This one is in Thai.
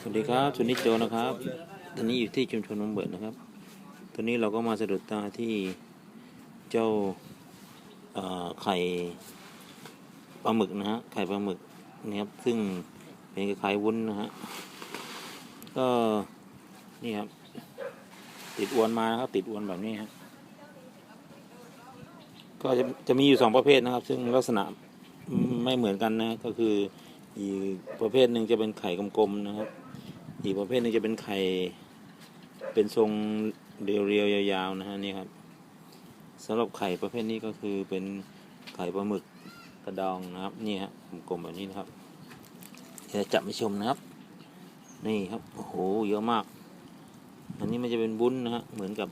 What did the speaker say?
สวัสดีครับสุนิจโจนะครับตอนนี้อยู่ที่ชุมชนมังเบิดนะครับ ตอนนี้เราก็มาสะดุดตาที่เจ้าเไข่ปลาหมึกนะฮะ ไข่ปลาหมึกนะครับ ซึ่งเป็นคล้ายวุ้นนะฮะ ก็นี่ครับ ติดอวนมานะครับ ติดอวนแบบนี้ฮะ ก็จะจะมีอยู่สองประเภทนะครับ ซึ่งลักษณะ ไม่เหมือนกันนะ ก็คืออีกประเภทหนึ่งจะเป็นไข่กลมๆนะครับ อีกประเภทหนึงจะเป็นไข่ เป็นทรงเรียวๆยาวๆนะฮะนี่ครับสำหรับไข่ประเภทนี้ก็คือเป็นไข่ปลาหมึกกระดองนะครับนี่ฮะกลมๆแบบนี้นะครับเดี๋ยวจับไปชมนะครับ นี่ครับโอ้โหเยอะมาก อันนี้มันจะเป็นบุ้นนะฮะเหมือนกับ